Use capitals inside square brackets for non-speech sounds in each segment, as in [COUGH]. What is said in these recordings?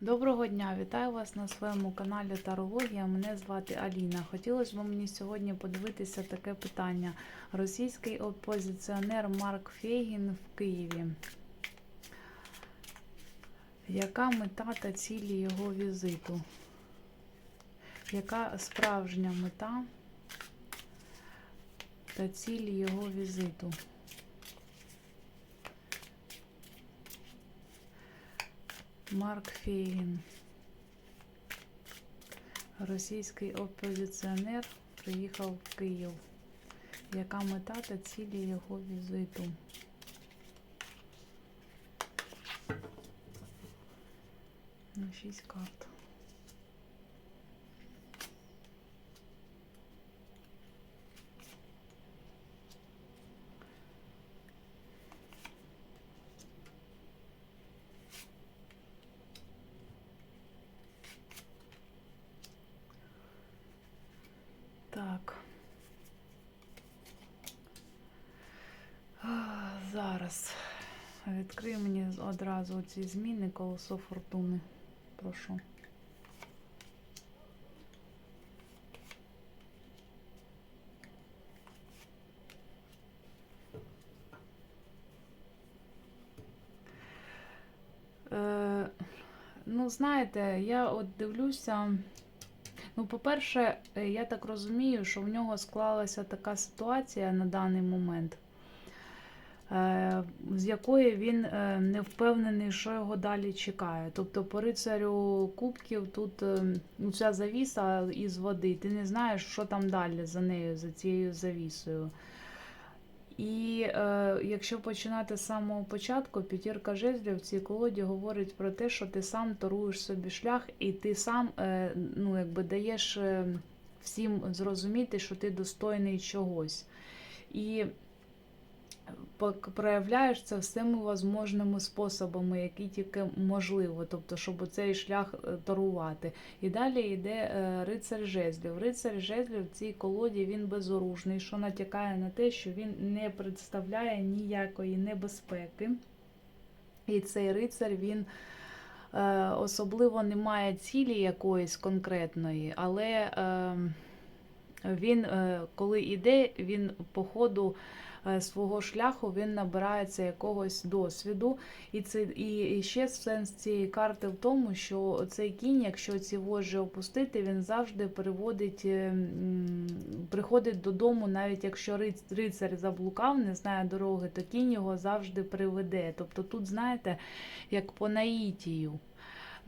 Доброго дня, вітаю вас на своєму каналі Тарологія. Мене звати Аліна. Хотілося б мені сьогодні подивитися таке питання. Російський опозиціонер Марк Фейгін в Києві. Яка мета та цілі його візиту? Яка справжня мета та цілі його візиту? Марк Фейгін. Російський опозиціонер приїхав в Київ. Яка мета та цілі його візиту? На шість карт. Так. А, Зараз. Відкрий мені одразу ці зміни колесо фортуни. Прошу. Е, ну, знаєте, я от дивлюся. Ну, по-перше, я так розумію, що в нього склалася така ситуація на даний момент, з якої він е, не впевнений, що його далі чекає. Тобто, по рицарю кубків тут е, ну, ця завіса із води, ти не знаєш, що там далі за нею, за цією завісою. І е, якщо починати з самого початку, п'ятірка жезлів в цій колоді говорить про те, що ти сам торуєш собі шлях, і ти сам е, ну, якби даєш е, всім зрозуміти, що ти достойний чогось. І проявляєш це всіми можливими способами, які тільки можливо, тобто, щоб цей шлях е, торувати. І далі йде е, рицар жезлів. Рицар жезлів в цій колоді він безоружний, що натякає на те, що він не представляє ніякої небезпеки. І цей рицар він е, особливо не має цілі якоїсь конкретної, але е, він, е, коли йде, він по ходу е, свого шляху він набирається якогось досвіду. І це і ще сенс цієї карти в тому, що цей кінь, якщо ці вожжі опустити, він завжди приводить, е, приходить додому, навіть якщо рицар заблукав, не знає дороги, то кінь його завжди приведе. Тобто тут, знаєте, як по наїтію.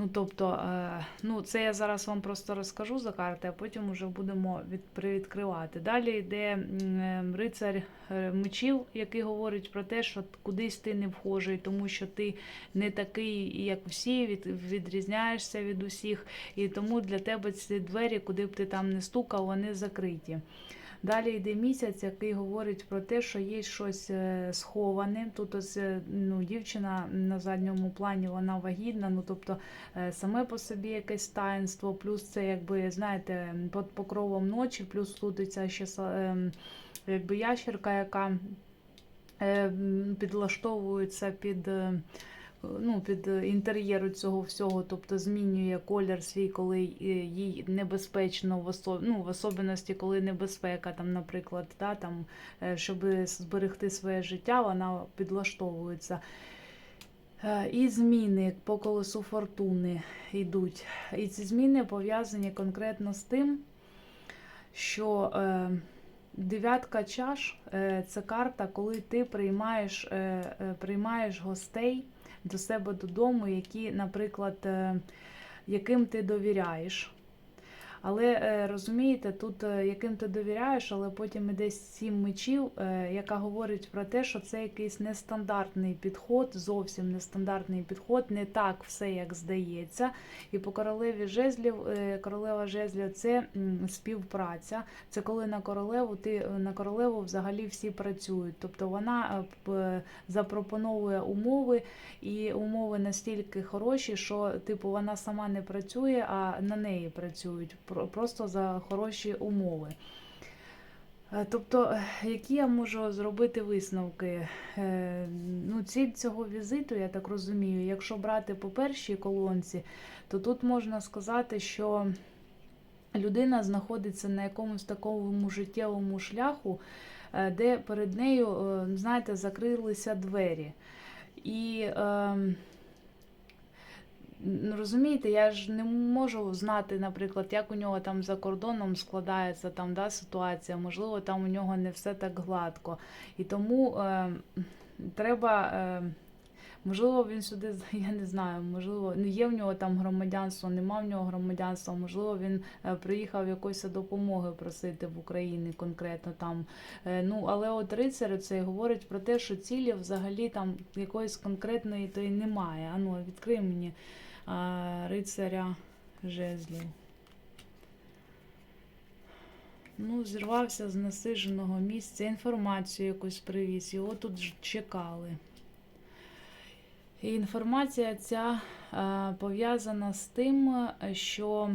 Ну, тобто, е, ну, це я зараз вам просто розкажу за карти, а потім вже будемо від, привідкривати. Далі йде е, рицар е, мечів, який говорить про те, що кудись ти не вхожий, тому що ти не такий, як всі, від, відрізняєшся від усіх, і тому для тебе ці двері, куди б ти там не стукав, вони закриті. Далі йде місяць, який говорить про те, що є щось е, сховане. Тут ось е, ну, дівчина на задньому плані вона вагітна, ну тобто е, саме по собі якесь таїнство, плюс це, якби, знаєте, під покровом ночі, плюс ця ще якби ящерка, яка підлаштовується під. Е, Ну, під інтер'єру цього всього, тобто змінює колір свій, коли е, їй небезпечно, в, осо... ну, в особливості, коли небезпека, там, наприклад, да, там, е, щоб зберегти своє життя, вона підлаштовується. Е, І зміни по колесу фортуни йдуть. І ці зміни пов'язані конкретно з тим, що е, дев'ятка чаш е, це карта, коли ти приймаєш, е, е, приймаєш гостей до себе додому, які, наприклад, яким ти довіряєш. Але е, розумієте, тут е, яким ти довіряєш, але потім іде сім мечів, е, яка говорить про те, що це якийсь нестандартний підход, зовсім нестандартний підход, не так все, як здається. І по королеві жезлів, королева жезлів це співпраця. Це коли на королеву ти на королеву взагалі всі працюють. Тобто вона запропоновує умови, і умови настільки хороші, що типу вона сама не працює, а на неї працюють просто за хороші умови. Е, Тобто, е, які я можу зробити висновки? Е, Ну, ціль цього візиту, я так розумію, якщо брати по першій колонці, то тут можна сказати, що людина знаходиться на якомусь такому життєвому шляху, де перед нею, знаєте, закрилися двері. І е, Ну, Розумієте, я ж не можу знати, наприклад, як у нього там за кордоном складається там да, ситуація. Можливо, там у нього не все так гладко. І тому е, треба, е, можливо, він сюди, [LAUGHS] я не знаю, можливо, ну є в нього там громадянство, нема в нього громадянства, можливо, він е, приїхав якоїсь допомоги просити в Україні конкретно там. Е, ну, але от рицар цей говорить про те, що цілі взагалі там якоїсь конкретної то й немає. Ану, відкрий мені рицаря жезлів. Ну, зірвався з насиженого місця, інформацію якусь привіз, його тут ж чекали. І інформація ця е, пов'язана з тим, що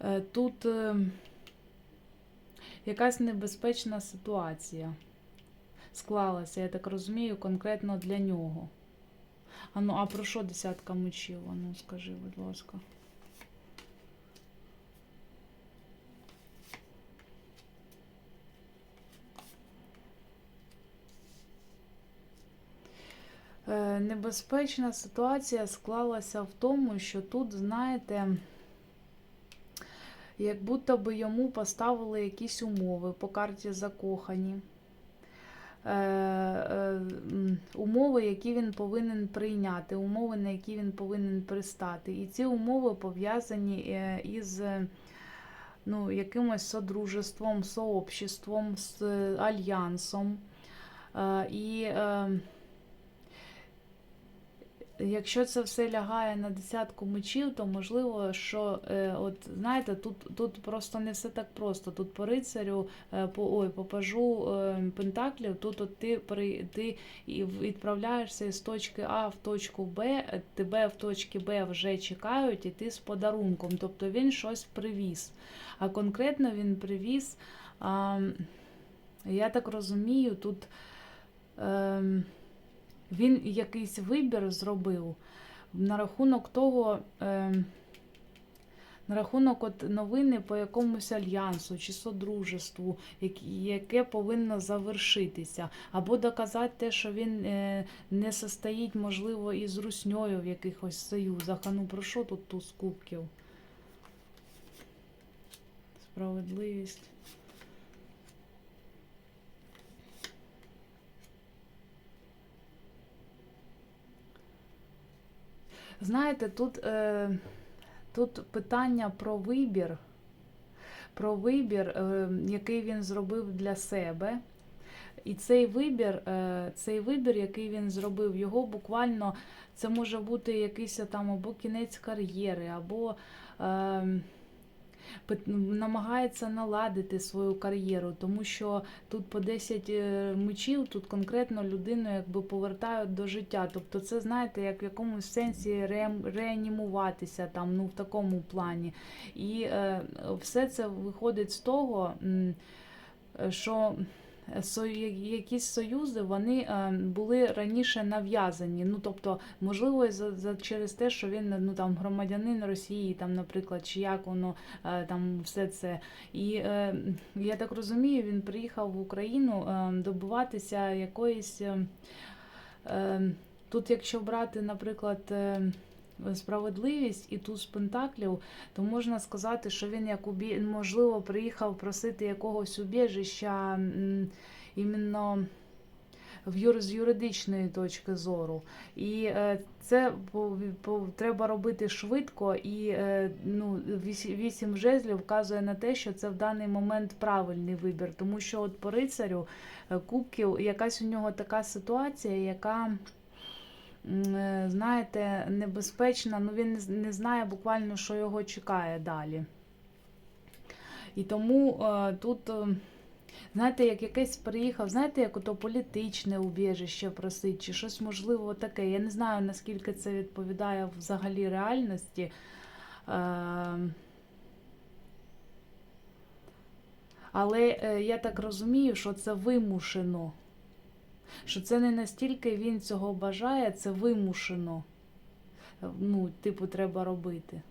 е, тут е, якась небезпечна ситуація склалася, я так розумію, конкретно для нього. А ну, а про що десятка мечів? А ну, скажи, будь ласка. Е, Небезпечна ситуація склалася в тому, що тут, знаєте, як будто би йому поставили якісь умови по карті закохані. Е, е, умови, які він повинен прийняти, умови, на які він повинен пристати. І ці умови пов'язані е, із ну, якимось содружеством, сообществом, з альянсом. І Якщо це все лягає на десятку мечів, то можливо, що е, от знаєте, тут тут просто не все так просто. Тут по рицарю, е, по ой, по пажу е, пентаклів, тут от ти при ти відправляєшся з точки А в точку Б, е, тебе в точці Б вже чекають, і ти з подарунком. Тобто він щось привіз. А конкретно він привіз, а, я так розумію, тут. Е, він якийсь вибір зробив на рахунок того, е, на рахунок от новини по якомусь альянсу чи содружеству, яке повинно завершитися, або доказати те, що він е, не состоїть, можливо, із русньою в якихось союзах. А ну про що тут туз кубків? Справедливість. Знаєте, тут, е, тут питання про вибір, про вибір, е, який він зробив для себе. І цей вибір, е, цей вибір, який він зробив, його буквально це може бути якийсь там або кінець кар'єри, або. Е, намагається наладити свою кар'єру, тому що тут по 10 е, мечів, тут конкретно людину якби повертають до життя. Тобто, це знаєте, як в якомусь сенсі ре, реанімуватися там, ну в такому плані. І е, все це виходить з того, що якісь союзи вони е, були раніше нав'язані. Ну тобто, можливо, за, за через те, що він ну там громадянин Росії, там, наприклад, чи як воно е, там все це. І е, я так розумію, він приїхав в Україну добуватися якоїсь. Тут, якщо брати, наприклад, справедливість і туз пентаклів, то можна сказати, що він як убі... можливо приїхав просити якогось убіжища іменно в юр... з юридичної точки зору. І е, це по, по, треба робити швидко, і е, ну, вісім жезлів вказує на те, що це в даний момент правильний вибір, тому що от по рицарю е, кубків якась у нього така ситуація, яка. Е, знаєте, небезпечна, ну він не знає буквально, що його чекає далі. І тому е, тут, е, знаєте, як якесь приїхав, знаєте, як ото політичне убіжище просить, чи щось можливо таке. Я не знаю, наскільки це відповідає взагалі реальності. Але я так розумію, що це вимушено. Що це не настільки він цього бажає, це вимушено. Ну, типу, треба робити.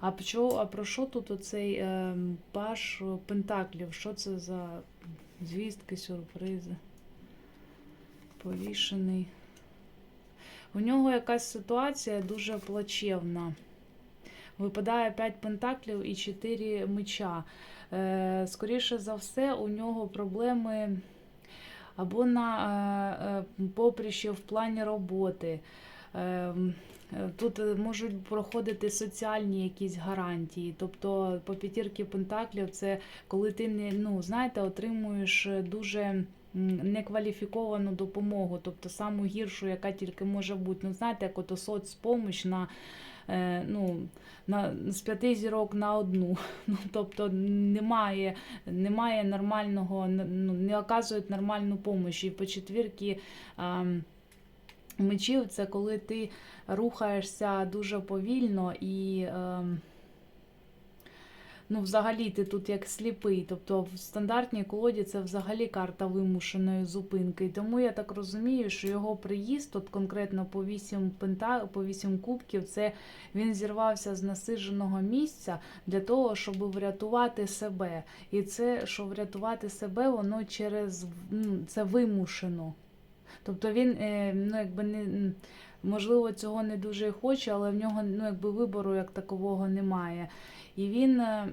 А а про що тут оцей е, паш Пентаклів? Що це за звістки, сюрпризи? Повішений. У нього якась ситуація дуже плачевна. Випадає 5 пентаклів і 4 меча. Е, скоріше за все, у нього проблеми або на е, е, поприщі в плані роботи. Е, м, е, Тут можуть проходити соціальні якісь гарантії. Тобто по п'ятірки пентаклів це коли ти не ну, знаєте, отримуєш дуже некваліфіковану допомогу, тобто саму гіршу, яка тільки може бути. Ну, знаєте, як ото соцпомощ на, ну, на, з п'яти зірок на одну. [LAUGHS] Ну, тобто немає, немає нормального, ну, не оказують нормальну допомогу. І по четвірки. Мечів це коли ти рухаєшся дуже повільно і ем, ну, взагалі ти тут як сліпий. Тобто в стандартній колоді це взагалі карта вимушеної зупинки. Тому я так розумію, що його приїзд, от конкретно по 8 пента, по 8 кубків, це він зірвався з насидженого місця для того, щоб врятувати себе. І це, що врятувати себе, воно через ну, це вимушено. Тобто він, е, ну, якби не, можливо, цього не дуже хоче, але в нього ну, якби вибору як такового немає. І він е,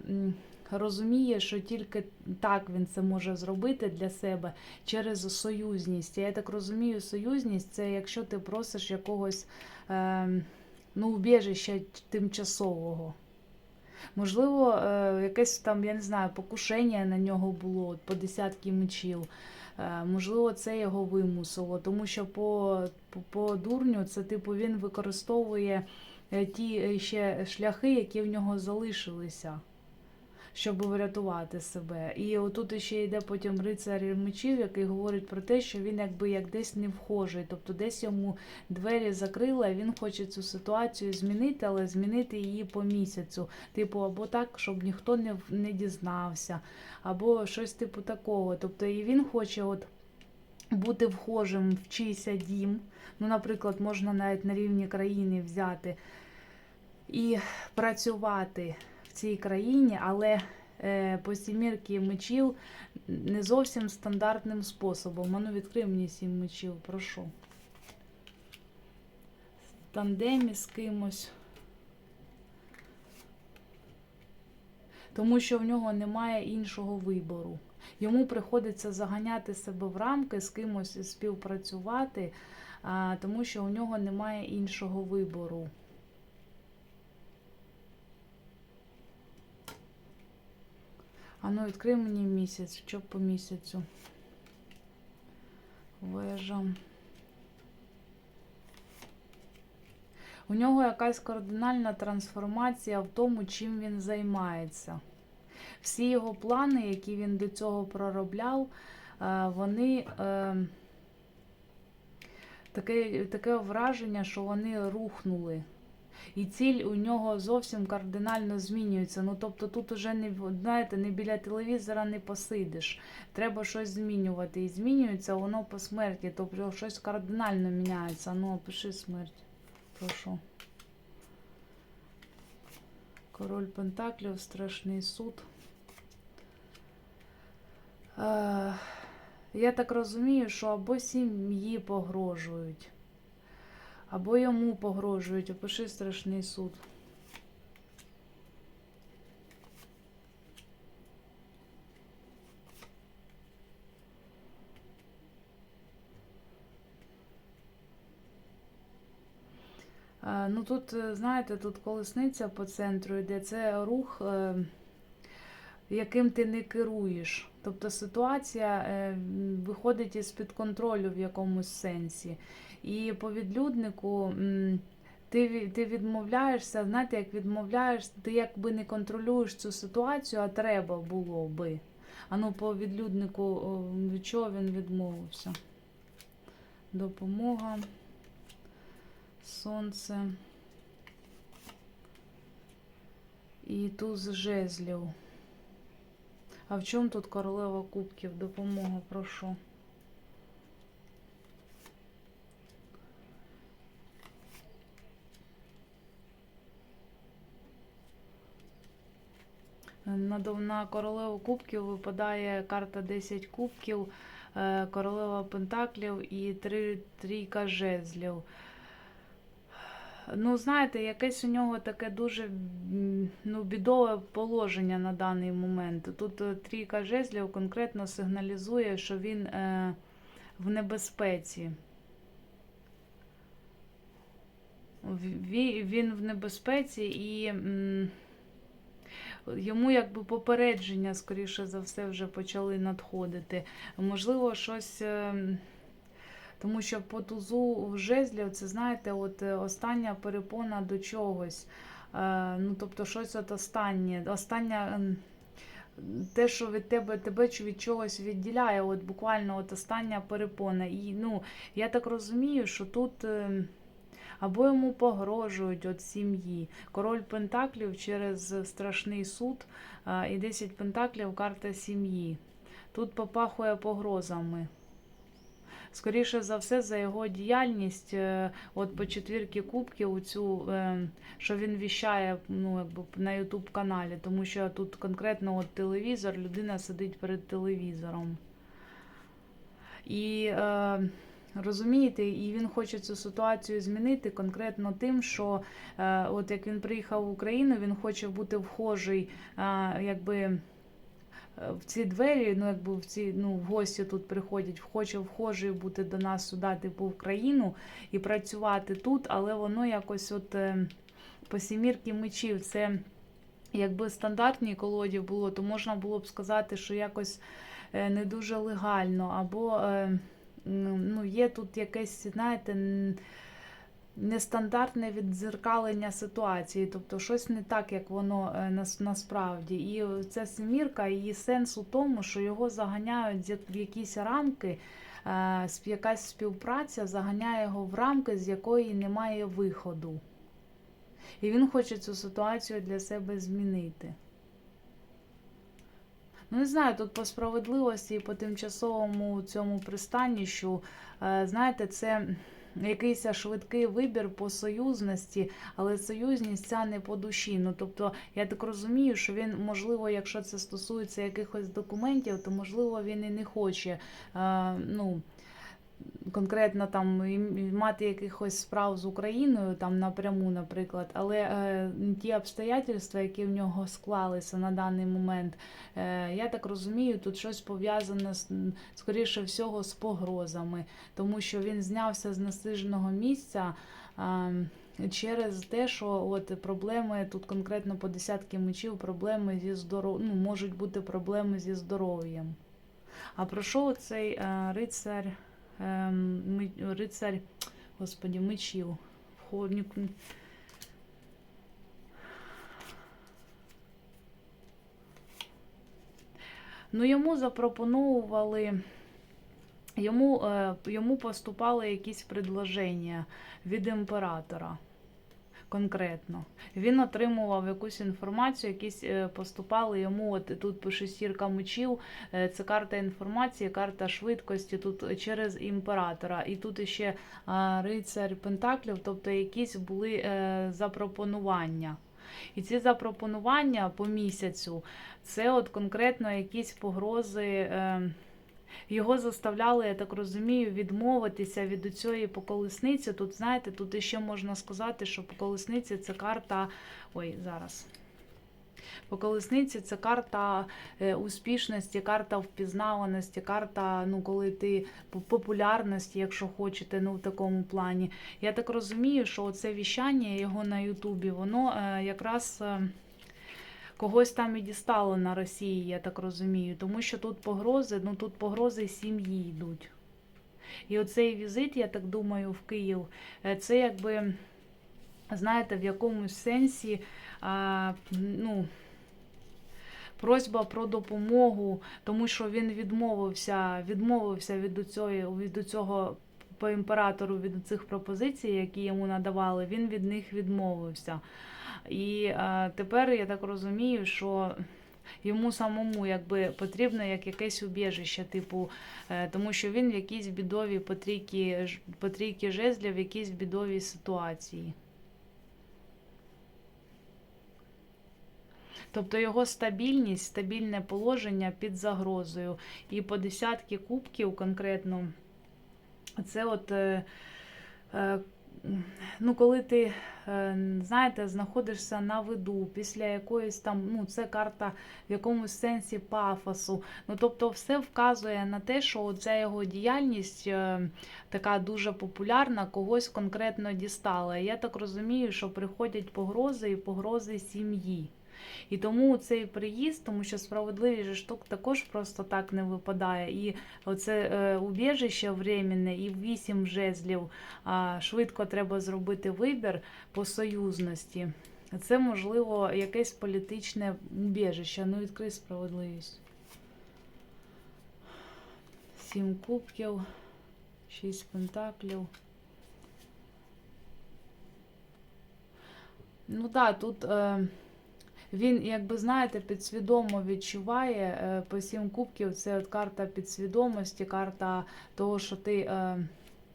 розуміє, що тільки так він це може зробити для себе через союзність. Я так розумію, союзність це якщо ти просиш якогось е, ну, убіжища тимчасового. Можливо, е, якесь там, я не знаю, покушення на нього було по десятки мечів. Е, Можливо, це його вимусило, тому що по, по, дурню це типу він використовує е, ті е, ще шляхи, які в нього залишилися, щоб врятувати себе. І отут ще йде потім рицар мечів, який говорить про те, що він якби як десь не вхожий, тобто десь йому двері закрили, він хоче цю ситуацію змінити, але змінити її по місяцю. Типу, або так, щоб ніхто не, не дізнався, або щось типу такого. Тобто і він хоче от бути вхожим в чийся дім. Ну, наприклад, можна навіть на рівні країни взяти і працювати цій країні, але е, по сімірки мечів не зовсім стандартним способом. Ану, відкрий мені сім мечів, прошу. В тандемі з кимось. Тому що в нього немає іншого вибору. Йому приходиться заганяти себе в рамки, з кимось співпрацювати, тому що у нього немає іншого вибору. А ну, відкрий мені місяць, що по місяцю. Вежа. У нього якась кардинальна трансформація в тому, чим він займається. Всі його плани, які він до цього проробляв, е, вони е, таке, таке враження, що вони рухнули. І ціль у нього зовсім кардинально змінюється. Ну тобто тут уже не знаєте, не біля телевізора не посидиш. Треба щось змінювати. І змінюється воно по смерті. Тобто щось кардинально міняється. Ну, опиши смерть. Прошу. Король Пентаклів, страшний суд. Е, я так розумію, що або сім'ї погрожують, або йому погрожують. Опиши страшний суд. Е, Ну тут, е, знаєте, тут колесниця по центру йде, це рух, е, яким ти не керуєш. Тобто ситуація е, виходить із-під контролю в якомусь сенсі. І по відлюднику ти, ти відмовляєшся, знаєте, як відмовляєш, ти якби не контролюєш цю ситуацію, а треба було би. А ну по відлюднику, від чого він відмовився? Допомога. Сонце. І туз жезлів. А в чому тут королева кубків? Допомога, прошу. На, королеву кубків випадає карта 10 кубків, е, королева пентаклів і три, трійка жезлів. Ну, знаєте, якесь у нього таке дуже ну, бідове положення на даний момент. Тут е, трійка жезлів конкретно сигналізує, що він е, в небезпеці. Він в небезпеці і йому якби попередження, скоріше за все, вже почали надходити. Можливо, щось. Е, Тому що по тузу жезлів, це знаєте, от е, остання перепона до чогось. Е, Ну, тобто, щось от останнє. Остання. ем, Те, що від тебе тебе від чогось відділяє, от буквально от остання перепона. І ну, я так розумію, що тут ем, або йому погрожують от сім'ї. Король Пентаклів через страшний суд і 10 Пентаклів карта сім'ї. Тут попахує погрозами. Скоріше за все, за його діяльність, е, от по четвірки кубків, у цю, е, що він віщає ну, якби на Ютуб каналі, тому що тут конкретно от телевізор, людина сидить перед телевізором. І е, розумієте, і він хоче цю ситуацію змінити конкретно тим, що е, от як він приїхав в Україну, він хоче бути вхожий, е, якби. Е, В ці двері, ну якби в ці ну гості тут приходять, хоче вхожий бути до нас сюди, типу в країну і працювати тут, але воно якось от е, по сімірки мечів. Це якби стандартній колоді було, то можна було б сказати, що якось е, не дуже легально, або ну, є тут якесь, знаєте, нестандартне віддзеркалення ситуації, тобто щось не так, як воно е, нас- насправді. І ця семірка, її сенс у тому, що його заганяють в якісь рамки. е, Якась співпраця заганяє його в рамки, з якої немає виходу. І він хоче цю ситуацію для себе змінити. Ну, не знаю, тут по справедливості і по тимчасовому цьому пристаніщу, е, знаєте, це якийсь швидкий вибір по союзності, але союзність ця не по душі. Ну, тобто, я так розумію, що він, можливо, якщо це стосується якихось документів, то можливо він і не хоче. е, ну, конкретно там мати якихось справ з Україною там напряму, наприклад, але е, ті обстоятельства, які в нього склалися на даний момент, е, я так розумію, тут щось пов'язане скоріше всього з погрозами, тому що він знявся з насиженого місця. е, Через те, що от проблеми тут конкретно по десятки мечів, проблеми зі здоров... ну, можуть бути проблеми зі здоров'ям. А про що цей е, рицар рицарь, господі, мечів. Входник. Ну, йому запропонували, йому, е, йому поступали якісь предложення від імператора. Конкретно. Він отримував якусь інформацію, якісь е, поступали йому. От тут пише сірка мечів, Е, Це карта інформації, карта швидкості тут через імператора. І тут іще а, рицар Пентаклів, тобто якісь були е, запропонування. І ці запропонування по місяцю це от конкретно якісь погрози. Е, його заставляли, я так розумію, відмовитися від цієї поколесниці. Тут, знаєте, тут іще можна сказати, що поколесниця це карта. Ой, зараз. По колесниці це карта е, успішності, карта впізнаваності, карта, ну, коли ти популярності, якщо хочете, ну в такому плані. Я так розумію, що це віщання його на Ютубі, воно е, якраз. Когось там і дістало на Росії, я так розумію, тому що тут погрози, ну тут погрози сім'ї йдуть. І оцей візит, я так думаю, в Київ, е, це якби, знаєте, в якомусь сенсі, а, ну, просьба про допомогу, тому що він відмовився, відмовився від цього, від цього по імператору від цих пропозицій, які йому надавали, він від них відмовився. І е, тепер я так розумію, що Йому самому якби потрібно як якесь убіжище, типу, е, тому що він в якійсь бідовій по трійки, ж- по трійки жезлів, в якійсь бідовій ситуації. Тобто його стабільність, стабільне положення під загрозою. І по десятки кубків конкретно, це от. Е, е, Ну, коли ти, е, знаєте, знаходишся на виду після якоїсь там, ну, це карта в якомусь сенсі пафосу. Ну, тобто, все вказує на те, що ця його діяльність така дуже популярна, когось конкретно дістала. Я так розумію, що приходять погрози і погрози сім'ї. І тому цей приїзд, тому що справедливість штук також просто так не випадає. І оце е, убіжище временне і вісім жезлів. А, швидко треба зробити вибір по союзності. Це можливо якесь політичне убіжище. Ну, відкрий справедливість. Сім кубків, шість пентаклів. Ну так, тут. Е, він, якби знаєте, підсвідомо відчуває е, по сім кубків. Це от карта підсвідомості, карта того, що ти е,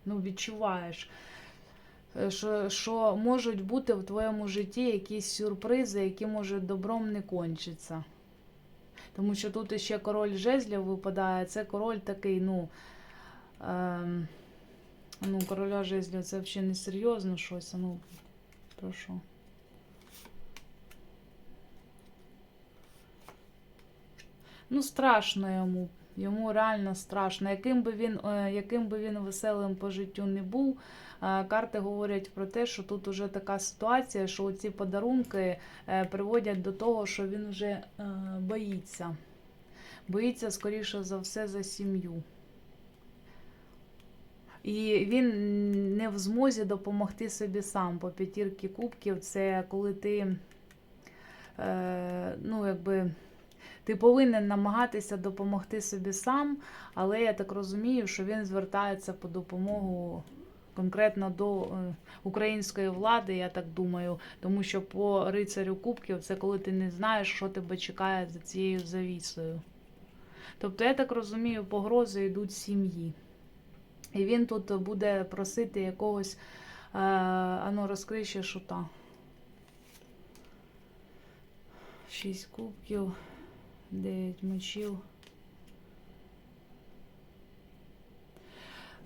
ну, відчуваєш. е, Що, що можуть бути в твоєму житті якісь сюрпризи, які можуть добром не кончитися. Тому що тут ще король жезлів випадає, це король такий, ну. Ем, ну, короля жезлів це взагалі не серйозно щось. Ну, прошу. Ну, страшно йому. Йому реально страшно. Яким би він, е, яким би він веселим по життю не був, е, карти говорять про те, що тут уже така ситуація, що ці подарунки е, приводять до того, що він вже боїться. Боїться, скоріше за все, за сім'ю. І він не в змозі допомогти собі сам. По п'ятірки кубків це коли ти, ну, якби. Ти повинен намагатися допомогти собі сам, але я так розумію, що він звертається по допомогу конкретно до е, української влади, я так думаю, тому що по рицарю кубків це коли ти не знаєш, що тебе чекає за цією завісою. Тобто, я так розумію, погрози йдуть сім'ї. І він тут буде просити якогось, е, ану, розкрий шута. Шість кубків. Дев'ять мечів.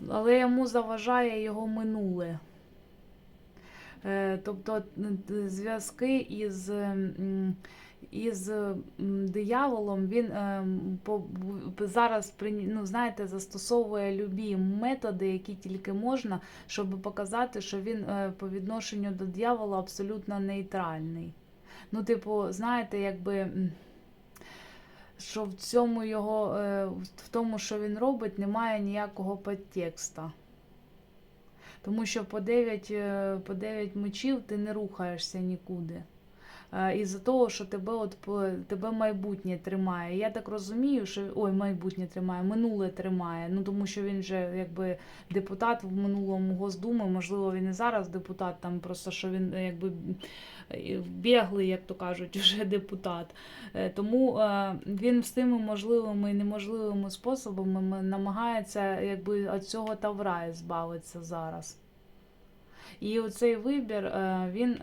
Але йому заважає його минуле. Е, Тобто зв'язки із, із дияволом він б- зараз ну, знаєте, застосовує любі методи, які тільки можна, щоб показати, що він е, по відношенню до диявола абсолютно нейтральний. Ну, типу, знаєте, якби. Що в цьому його, е, в тому, що він робить, немає ніякого підтекста. Тому що по 9, е, по 9 мечів ти не рухаєшся нікуди. Е, Із-за того, що тебе от тебе майбутнє тримає. Я так розумію, що ой, майбутнє тримає, минуле тримає. Ну тому що він же якби депутат в минулому Госдуми, можливо, він і зараз депутат, там просто що він е, якби біглий, як то кажуть, [LAUGHS] вже депутат. Е, Тому він всіми можливими і неможливими способами намагається якби від цього тавра збавитися зараз. І оцей вибір, він.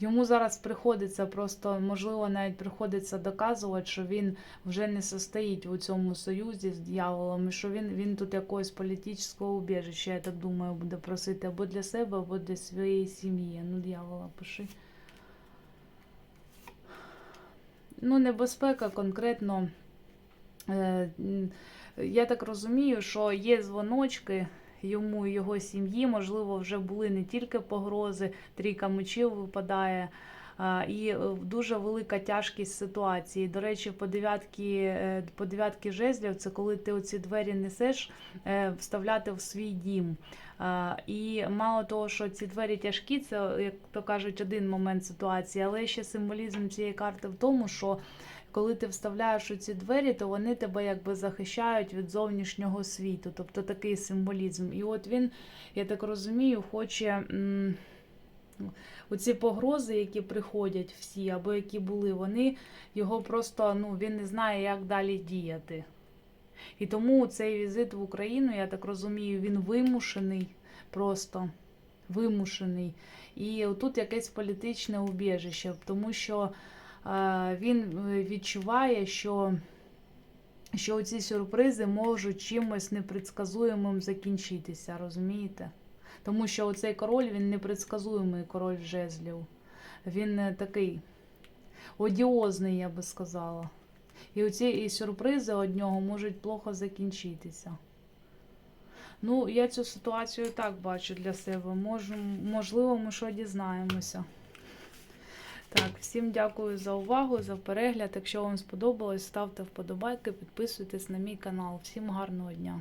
Йому зараз приходиться просто, можливо, навіть приходиться доказувати, що він вже не состоїть у цьому союзі з дьяволом, і що він, він тут якогось політичного убіжища, я так думаю, буде просити або для себе, або для своєї сім'ї. Ну, дьявола, пиши. Ну, небезпека конкретно. Е, я так розумію, що є дзвоночки йому і його сім'ї, можливо, вже були не тільки погрози, трійка мечів випадає. І е, дуже велика тяжкість ситуації. До речі, по дев'ятки, е, по дев'ятки жезлів це коли ти оці двері несеш е, вставляти в свій дім. І мало того, що ці двері тяжкі, це, як то кажуть, один момент ситуації, але ще символізм цієї карти в тому, що коли ти вставляєш у ці двері, то вони тебе якби захищають від зовнішнього світу. Тобто такий символізм. І от він, я так розумію, хоче. оці погрози, які приходять всі, або які були, вони його просто ну, він не знає, як далі діяти. І тому цей візит в Україну, я так розумію, він вимушений просто вимушений. І тут якесь політичне убіжище, тому що він е, відчуває, що, що ці сюрпризи можуть чимось непредсказуємим закінчитися, розумієте? Тому що оцей король він непредсказуємий король жезлів. Він е, такий одіозний, я би сказала. І оці і сюрпризи від нього можуть плохо закінчитися. Ну, я цю ситуацію так бачу для себе. Мож, можливо, ми що дізнаємося. Так, всім дякую за увагу, за перегляд. Якщо вам сподобалось, ставте вподобайки, підписуйтесь на мій канал. Всім гарного дня!